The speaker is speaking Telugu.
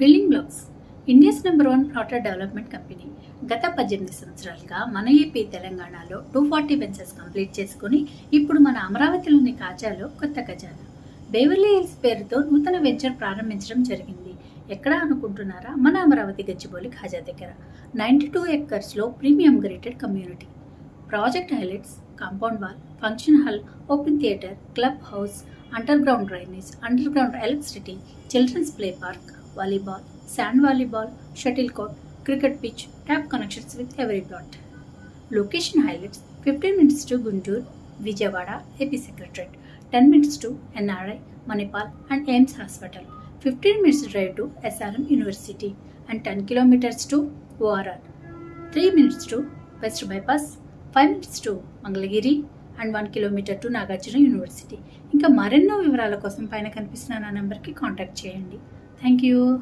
Building blocks. India's number one plotted development company గత పద్దెనిమిది సంవత్సరాలుగా మన ఏపీ తెలంగాణలో టూ ఫార్టీ బెంచెస్ కంప్లీట్ చేసుకుని ఇప్పుడు మన అమరావతిలోని కాజాలో కొత్త ఖజానా. బేవర్లీ హిల్స్ పేరుతో నూతన వెంచర్ ప్రారంభించడం జరిగింది. ఎక్కడ అనుకుంటున్నారా? మన అమరావతి గచ్చిబౌలి ఖాజా దగ్గర. Ninety two ఎక్కర్స్లో premium gated community. Project highlights compound wall function hall open theatre club house underground drainage underground electricity children's play park volleyball sand volleyball shuttle court cricket pitch tap connections with every plot location highlights fifteen minutes to Guntur Vijayawada AP secretariat ten minutes to NRI Manipal and AIIMS hospital fifteen minutes drive to SRM university and ten kilometres to ORR three minutes to west bypass five minutes to Mangalagiri and one kilometre to Nagarjuna university. ఇంకా మరెన్నో వివరాల కోసం పైన కనిపిస్తున్న నా నెంబర్కి కాంటాక్ట్ చేయండి. thank you.